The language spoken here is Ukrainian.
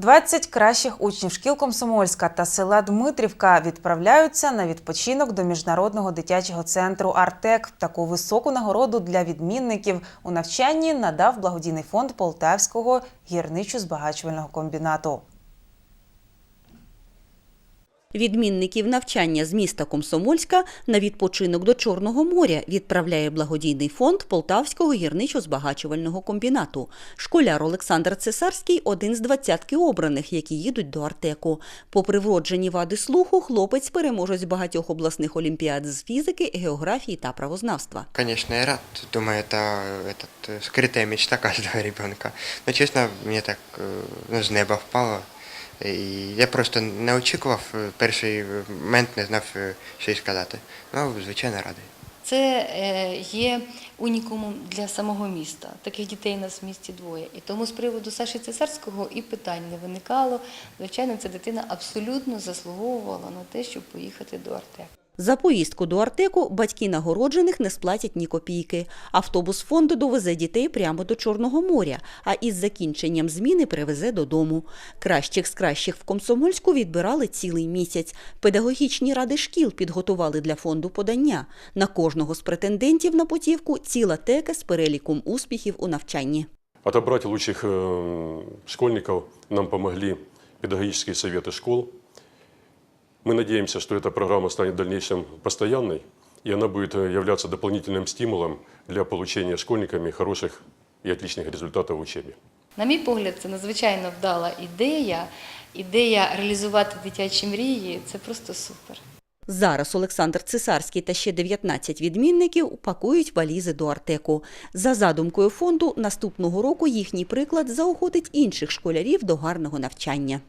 20 кращих учнів шкіл Комсомольська та села Дмитрівка відправляються на відпочинок до міжнародного дитячого центру Артек. Таку високу нагороду для відмінників у навчанні надав благодійний фонд Полтавського гірничо-збагачувального комбінату. Відмінників навчання з міста Комсомольська на відпочинок до Чорного моря відправляє благодійний фонд Полтавського гірничо-збагачувального комбінату. Школяр Олександр Цесарський – один з двадцятки обраних, які їдуть до Артеку. Попри вроджені вади слуху, хлопець переможець багатьох обласних олімпіад з фізики, географії та правознавства. Конечно, я рад. Думаю, это этот, э, скрытая мечта каждого ребенка. Но, честно, мне так э, ну, з неба впало. І я просто не очікував, е, перший момент не знав, е, що й сказати. Ну, звичайно, радий. Це е, є унікумом для самого міста. Таких дітей у нас в місті двоє. І тому з приводу Саші Цесарського і питань не виникало. Звичайно, ця дитина абсолютно заслуговувала на те, щоб поїхати до Артеку. За поїздку до Артеку батьки нагороджених не сплатять ні копійки. Автобус фонду довезе дітей прямо до Чорного моря, а із закінченням зміни привезе додому. Кращих з кращих в Комсомольську відбирали цілий місяць. Педагогічні ради шкіл підготували для фонду подання. На кожного з претендентів на путівку ціла тека з переліком успіхів у навчанні. Отобрать лучших э, школьников нам помогли педагогические советы школ. Мы надеемся, что эта программа станет в дальнейшем постоянной, и она будет э, являться дополнительным стимулом для получения школьниками хороших и отличных результатов в учебе. На мій погляд, це надзвичайно вдала ідея. Ідея реалізувати дитячі мрії це просто супер. Зараз Олександр Цесарський та ще 19 відмінників пакують валізи до Артеку. За задумкою фонду, наступного року їхній приклад заохотить інших школярів до гарного навчання.